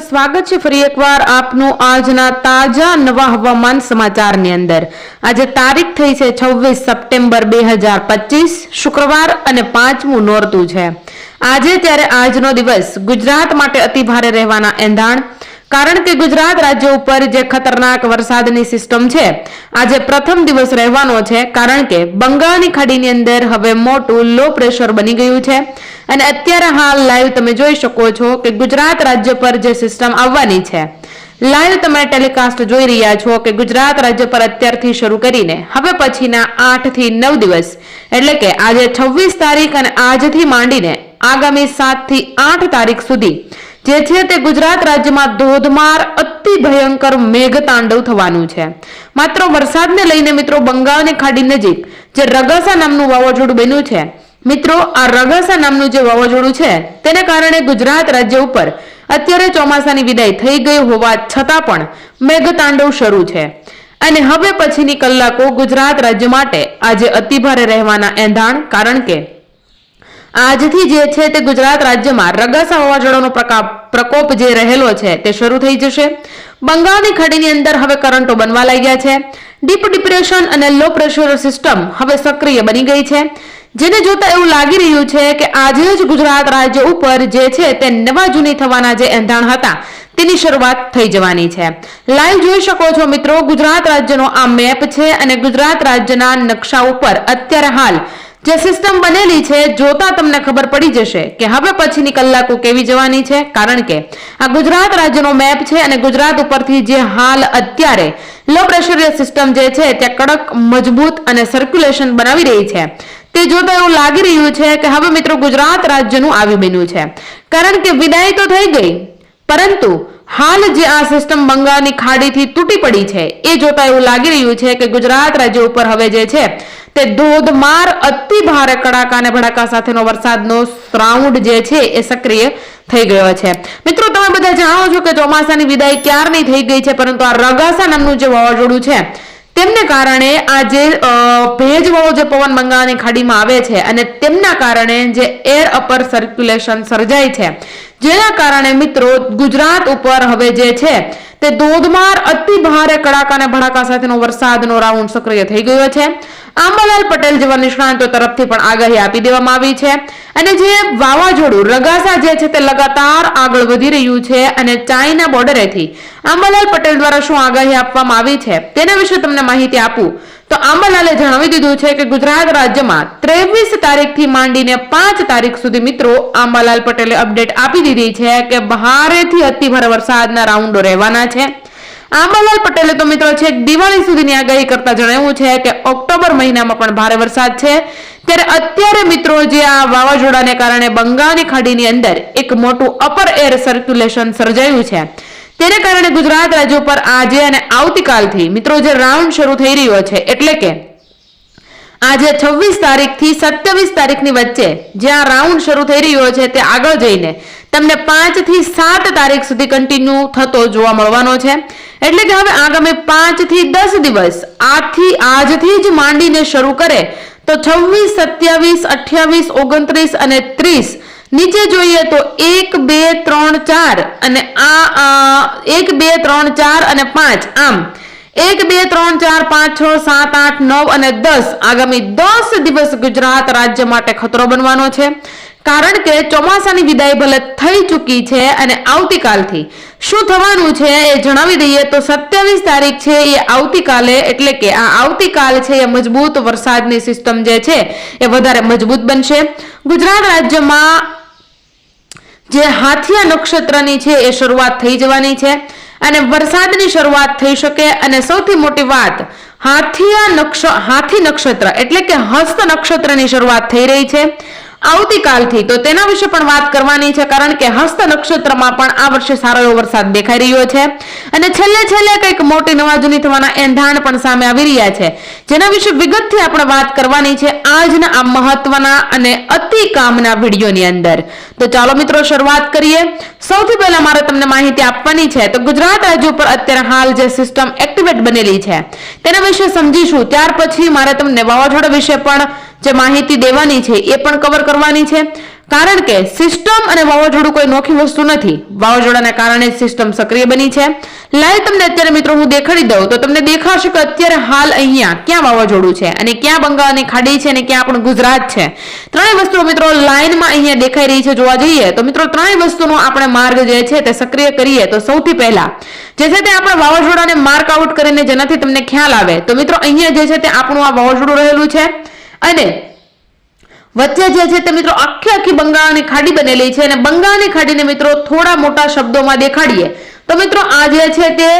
સ્વાગત છે ફરી એકવાર આપનું આજના તાજા નવા હવામાન સમાચારની અંદર. આજે તારીખ થઈ છે છવ્વીસ સપ્ટેમ્બર બે હજાર પચીસ, શુક્રવાર અને પાંચમું નોરતું છે. આજે ત્યારે આજનો દિવસ ગુજરાત માટે અતિ ભારે રહેવાના એંધાણ કારણ કે ગુજરાત રાજ્ય ઉપર જે ખતરનાક વરસાદની સિસ્ટમ છે, આજે પ્રથમ દિવસ રહેવાનો છે. કારણ કે બંગાળની ખાડીની અંદર હવે મોટું લો પ્રેશર બની ગયું છે. અને અત્યારે હાલ લાઈવ તમે જોઈ શકો છો કે ગુજરાત રાજ્ય પર જે સિસ્ટમ આવવાની છે. લાઈવ તમે ટેલિકાસ્ટ જોઈ રહ્યા છો કે ગુજરાત રાજ્ય પર અત્યારથી શરૂ કરીને હવે પછીના આઠથી નવ દિવસ, એટલે કે આજે છવ્વીસ તારીખ અને આજથી માંડીને આગામી સાતથી આઠ તારીખ સુધી જે છે તે ગુજરાત રાજ્યમાં ધોધમાર, અતિ ભયંકર મેઘતાંડવ થવાનું છે. માત્ર વરસાદને લઈને મિત્રો બંગાળની ખાડી નજીક જે રગાસા નામનું વાવાઝોડું બન્યું છે. મિત્રો, આ રગાસા નામનું જે વાવાઝોડું છે, તેને કારણે ગુજરાત રાજ્ય ઉપર અત્યારે ચોમાસાની વિદાય થઈ ગઈ હોવા છતાં પણ મેઘતાંડવ શરૂ છે. અને હવે પછીની કલાકો ગુજરાત રાજ્ય માટે આજે અતિભારે રહેવાના એંધાણ, કારણ કે આજથી જે છે તે ગુજરાત રાજ્યમાં રગાસા વાવાઝોડાનો પ્રકોપ જે રહેલો છે તે શરૂ થઈ જશે. બંગાળની ખાડીની અંદર હવે કરંટો બનવા લાગ્યા છે. ડીપ ડિપ્રેશન અને લો પ્રેશર સિસ્ટમ હવે સક્રિય બની ગઈ છે. જેને જોતા એવું લાગી રહ્યું છે કે આજે જ ગુજરાત રાજ્ય ઉપર જે છે તે નવા જૂની થવાના જે એંધાણ હતા, તેની શરૂઆત થઈ જવાની છે. લાઈવ જોઈ શકો છો મિત્રો, ગુજરાત રાજ્યનો આ મેપ છે અને ગુજરાત રાજ્યના નકશા ઉપર અત્યારે હાલ જે સિસ્ટમ બનેલી છે, જોતા તમને ખબર પડી જશે કે હવે પછીની કલાકો કેવી જવાની છે. કારણ કે આ ગુજરાત રાજ્યનો મેપ છે અને ગુજરાત ઉપરથી જે હાલ અત્યારે લો પ્રેશર સિસ્ટમ જે છે તે કડક, મજબૂત અને સર્ક્યુલેશન બનાવી રહી છે. તે જોતા એવું લાગી રહ્યું છે કે હવે મિત્રો ગુજરાત રાજ્યનું આવી બન્યું છે. કારણ કે વિદાય તો થઈ ગઈ, પરંતુ હાલ જે આ સિસ્ટમ બંગાળની ખાડીથી તૂટી પડી છે, એ જોતા એવું લાગી રહ્યું છે કે ગુજરાત રાજ્ય ઉપર હવે જે છે, તે ધોધમાર, અતિ ભારે કડાકા અને ભડાકા સાથેનો વરસાદનો રાઉન્ડ જે છે, એ સક્રિય થઈ ગયો છે. મિત્રો, તમે બધા જાણો છો કે ચોમાસાની વિદાય ક્યારની થઈ ગઈ છે, પરંતુ આ રગાસા નામનું જે વાવાઝોડું છે, તેમને કારણે આ જે ભેજવાળો જે પવન બંગાળની ખાડીમાં આવે છે અને તેમના કારણે જે એર અપર સર્ક્યુલેશન સર્જાય છે જેના કારણે મિત્રો ગુજરાત ઉપર હવે જે છે તે ધોધમાર, અતિ ભારે કડાકા અને ભડાકા સાથેનો વરસાદનો રાઉન્ડ સક્રિય થઈ ગયો છે. આંબાલાલ પટેલ જેવા નિષ્ણાંતો તરફથી પણ આગાહી આપી દેવામાં આવી છે. અને જે વાવાઝોડું રગાસા જે છે તે લગાતાર આગળ વધી રહ્યું છે અને ચાઇના બોર્ડરેથી આંબાલાલ પટેલ દ્વારા શું આગાહી આપવામાં આવી છે તેના વિશે તમને માહિતી આપું. તો આંબાલાલે જણાવી દીધું છે કે ગુજરાત રાજ્યમાં ત્રેવીસ તારીખથી માંડીને પાંચ તારીખ સુધી મિત્રો આંબાલાલ પટેલે અપડેટ આપી દીધી છે કે ભારેથી અતિભારે વરસાદના રાઉન્ડો રહેવાના છે. આંબાલાલ પટેલે તો મિત્રો છે દિવાળી સુધીની આગાહી કરતા જણાવ્યું છે કે ઓક્ટોબર મહિનામાં પણ ભારે વરસાદ છે. ત્યારે અત્યારે મિત્રો જે આ વાવાઝોડાને કારણે બંગાળની ખાડીની અંદર એક મોટું અપર એર સર્ક્યુલેશન સર્જાયું છે. તેને કારણે ગુજરાત રાજ્ય પર આજે અને આવતીકાલથી મિત્રો જે રાઉન્ડ શરૂ થઈ રહ્યો છે, એટલે કે આજે છવ્વીસ તારીખથી સત્યાવીસ તારીખની વચ્ચે જ્યાં રાઉન્ડ શરૂ થઈ રહ્યો છે, તે આગળ જઈને તમને પાંચથી સાત તારીખ સુધી કન્ટિન્યુ થતો જોવા મળવાનો છે. એટલે કે હવે આગામી પાંચથી દસ દિવસ આથી આજથી જ માંડીને શરૂ કરે તો છવ્વીસ, સત્યાવીસ, અઠ્યાવીસ, ઓગણત્રીસ અને ત્રીસ નીચે જોઈએ તો એક, બે, ત્રણ, ચાર અને આ એક, બે, ત્રણ, ચાર અને પાંચ. આમ, એક, બે, ત્રણ, ચાર, પાંચ, છ, સાત, આઠ, નવ અને દસ આગામી દસ દિવસ ગુજરાત રાજ્ય માટે ખતરો બનવાનો છે. કારણ કે ચોમાસાની વિદાય ભલે થઈ ચૂકી છે અને આવતીકાલથી શું થવાનું છે એ જણાવી દઈએ તો સત્યાવીસ તારીખ છે એ આવતીકાલે એટલે કે આ આવતીકાલ છે એ મજબૂત વરસાદની સિસ્ટમ જે છે એ વધારે મજબૂત બનશે. ગુજરાત રાજ્યમાં જે હાથિયા નક્ષત્રની છે, એ શરૂઆત થઈ જવાની છે. અને વરસાદની શરૂઆત થઈ શકે અને સૌથી મોટી વાત, હાથિયા નક્ષ, હાથી નક્ષત્ર એટલે કે હસ્ત નક્ષત્રની શરૂઆત થઈ રહી છે. આવતીકાલથી તો તેના વિશે પણ વાત કરવાની છે, કારણ કે હસ્ત નક્ષત્રમાં પણ આ વર્ષે સારો એવો વરસાદ દેખાઈ રહ્યો છે. અને છેલ્લે છેલ્લે કંઈક મોટી નવાજૂની થવાના એંધાણ પણ સામે આવી રહ્યા છે. જેના વિશે વિગતથી આપણે વાત કરવાની છે આજના આ મહત્વના અને અતિ કામના વિડીયોની અંદર. તો ચાલો મિત્રો શરૂઆત કરીએ. સૌથી પહેલા મારે તમને માહિતી આપવાની છે તો ગુજરાત રાજ્ય ઉપર અત્યારે હાલ જે સિસ્ટમ એક્ટિવેટ બનેલી છે, તેના વિશે સમજીશું. ત્યાર પછી મારે તમને વાવાઝોડા વિશે પણ જે માહિતી દેવાની છે એ પણ કવર કરવાની છે. કારણ કે સિસ્ટમ અને વાવાઝોડું કોઈ નોખી વસ્તુ નથી. વાવાઝોડાના કારણે સિસ્ટમ સક્રિય બની છે. લાઈવ તમને અત્યારે મિત્રો હું દેખાડી દઉં તો તમને દેખાશે કે અત્યારે હાલ અહીંયા ક્યાં વાવાઝોડું છે અને ક્યાં બંગાળની ખાડી છે અને ક્યાં આપણું ગુજરાત છે. ત્રણેય વસ્તુઓ મિત્રો લાઈનમાં અહીંયા દેખાઈ રહી છે જોવા જઈએ તો મિત્રો ત્રણેય વસ્તુનો આપણે માર્ગ જે છે તે સક્રિય કરીએ તો સૌથી પહેલા જે છે તે આપણે વાવાઝોડાને માર્ક આઉટ કરીને જેનાથી તમને ખ્યાલ આવે તો મિત્રો અહીંયા જે છે તે આપણું આ વાવાઝોડું રહેલું છે. અને વચ્ચે જે છે તે મિત્રો આખી આખી બંગાળની ખાડી બનેલી છે અને બંગાળની ખાડીને મિત્રો થોડા મોટા શબ્દોમાં દેખાડીએ તો મિત્રો આ જે છે તે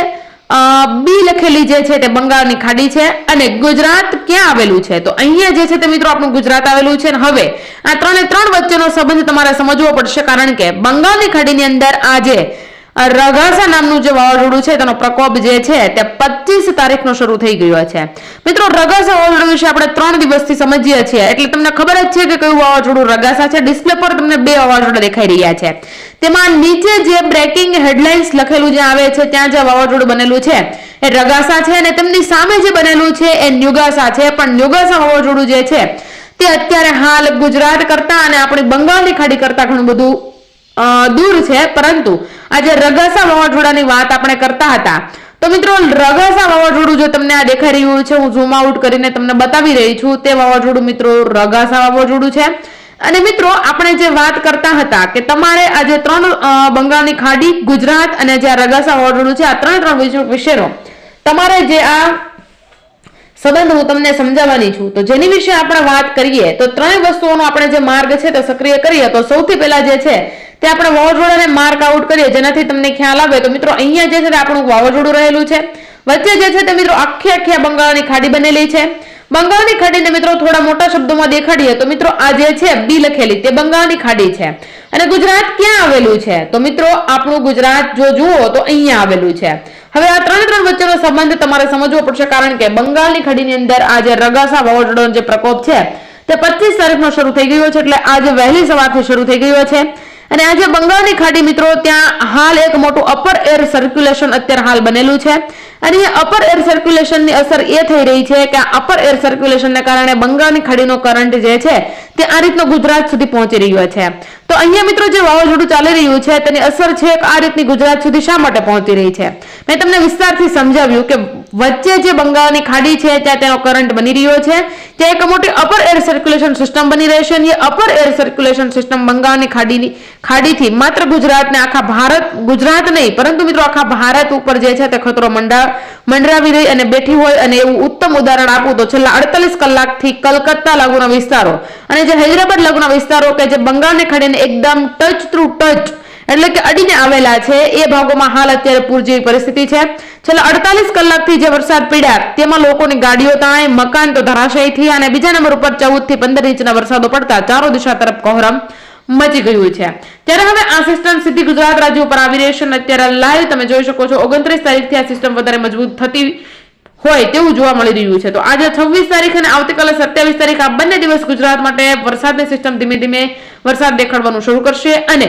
બી લખેલી જે છે તે બંગાળની ખાડી છે અને ગુજરાત ક્યાં આવેલું છે? તો અહીંયા જે છે તે મિત્રો આપણું ગુજરાત આવેલું છે અને હવે આ ત્રણે ત્રણ વચ્ચેનો સંબંધ તમારે સમજવો પડશે કારણ કે બંગાળની ખાડીની અંદર આ જે અ, રઘાસા નામનું જે વાવાઝોડું છે, તેનો પ્રકોપ જે છે, તે પચીસ તારીખનો શરૂ થઈ ગયો છે. મિત્રો રગાસા વાવાઝોડું વિશે આપણે ત્રણ દિવસથી સમજીએ છીએ. એટલે તમને ખબર જ છે કે કયું વાવાઝોડું રગાસા છે. ડિસ્પ્લે પર તમને બે વાવાઝોડા દેખાઈ રહ્યા છે. તેમાં નીચે જે બ્રેકિંગ હેડલાઇન્સ લખેલું જે આવે છે, ત્યાં જે વાવાઝોડું બનેલું છે. એ રગાસા છે અને તેમની સામે જે બનેલું છે, એ ન્યુગાસા છે. પણ ન્યુગાસા વાવાઝોડું જે છે, તે અત્યારે હાલ ગુજરાત કરતા અને આપણી બંગાળની ખાડી કરતા ઘણું બધું દૂર છે, પરંતુ આજે રગાસા વાવાઝોડાની વાત આપણે કરતા હતા. તો મિત્રો, રગાસા વાવાઝોડું જો તમને આ દેખાઈ રહ્યું છે, હું ઝૂમ આઉટ કરીને તમને બતાવી રહી છું, તે વાવાઝોડું મિત્રો રગાસા વાવાઝોડું છે. અને મિત્રો, આપણે જે વાત કરતા હતા કે તમારે આજે ત્રણ બંગાળની ખાડી, ગુજરાત અને જે આ રગાસા વાવાઝોડું છે, આ ત્રણ ત્રણ વિષયો તમારે જે આ સંબંધ હું તમને સમજાવવાની છું. તો જેની વિશે આપણે વાત કરીએ, તો ત્રણ વસ્તુઓનો આપણે જે માર્ગ છે, તે સક્રિય કરીએ, તો સૌથી પહેલા જે છે તે આપણે વાવાઝોડાને માર્ક આઉટ કરીએ, જેનાથી તમને ખ્યાલ આવે તો મિત્રો અહીંયા જે છે તે આપણું વાવાઝોડું રહેલું છે. વચ્ચે જે છે તે મિત્રો આખી આખી બંગાળની ખાડી બનેલી છે. બંગાળની ખાડીને મિત્રો થોડા મોટા શબ્દોમાં દેખાડીએ તો મિત્રો આ જે છે બી લખેલી, તે બંગાળની ખાડી છે. અને ગુજરાત ક્યાં આવેલું છે? તો મિત્રો આપણું ગુજરાત જો જુઓ તો અહીંયા આવેલું છે. હવે આ ત્રણ ત્રણ વચ્ચેનો સંબંધ તમારે સમજવો પડશે કારણ કે બંગાળની ખાડીની અંદર આ જે રગાસા વાવાઝોડાનો જે પ્રકોપ છે તે પચીસ તારીખનો શરૂ થઈ ગયો છે, એટલે આજે વહેલી સવારથી શરૂ થઈ ગયો છે. અને આજે બંગાળની ખાડી મિત્રો, ત્યાં હાલ એક મોટું અપર એર સર્ક્યુલેશન અત્યારે હાલ બનેલું છે. અને એ અપર એર સર્ક્યુલેશનની અસર એ થઈ રહી છે કે અપર એર સર્ક્યુલેશનને કારણે બંગાળની ખાડીનો કરંટ જે છે, તે આ રીતનો ગુજરાત સુધી પહોંચી રહ્યો છે. તો અહીંયા મિત્રો જે વાવાઝોડું ચાલી રહ્યું છે, તેની અસર છે આ રીતની ગુજરાત સુધી શા માટે પહોંચી રહી છે? મેં તમને વિસ્તારથી સમજાવ્યું કે વચ્ચે જે બંગાળની ખાડી છે, ત્યાં તેનો કરંટ બની રહ્યો છે. ત્યાં એક મોટી અપર એર સર્ક્યુલેશન સિસ્ટમ બની રહેશે અને એ અપર એર સર્ક્યુલેશન સિસ્ટમ બંગાળની ખાડીની, ખાડીથી માત્ર ગુજરાતને આખા ભારત, ગુજરાત નહીં, પરંતુ મિત્રો આખા ભારત ઉપર જે છે તે ખતરો મંડા, મંડરાવી રહી અને બેઠી હોય અને એવું ઉત્તમ ઉદાહરણ આપું તો છેલ્લા અડતાલીસ કલાકથી કલકત્તા લાગુના વિસ્તારો અને જે હૈદરાબાદ લગ્ન વિસ્તારો કે જે બંગાળને ખડીને એકદમ ટચ થ્રુ ટચ એટલે કે અડીને આવેલા છે, એ ભાગોમાં હાલ અત્યારે પૂર જેવી પરિસ્થિતિ છે. છેલ્લા અડતાલીસ કલાકથી જે વરસાદ પડ્યા, તેમાં લોકોની ગાડીઓ તણાઈ મકાન તો ધરાશયી થયા અને બીજા નંબર ઉપર ચૌદથી પંદર ઇંચના વરસાદો પડતા ચારો દિશા તરફ કોહરમ મચી ગયું છે. ત્યારે હવે આ સિસ્ટમ સીધી ગુજરાત રાજ્ય ઉપર આવી રહી છે અને અત્યારે લાઈવ તમે જોઈ શકો છો. ઓગણત્રીસ તારીખથી આ સિસ્ટમ વધારે મજબૂત થતી હોય તેવું જોવા મળી રહ્યું છે. તો આજે છવ્વીસ તારીખ અને આવતીકાલે સત્યાવીસ તારીખ આ બંને દિવસ ગુજરાત માટે વરસાદની સિસ્ટમ ધીમે ધીમે વરસાદ દેખાડવાનું શરૂ કરશે અને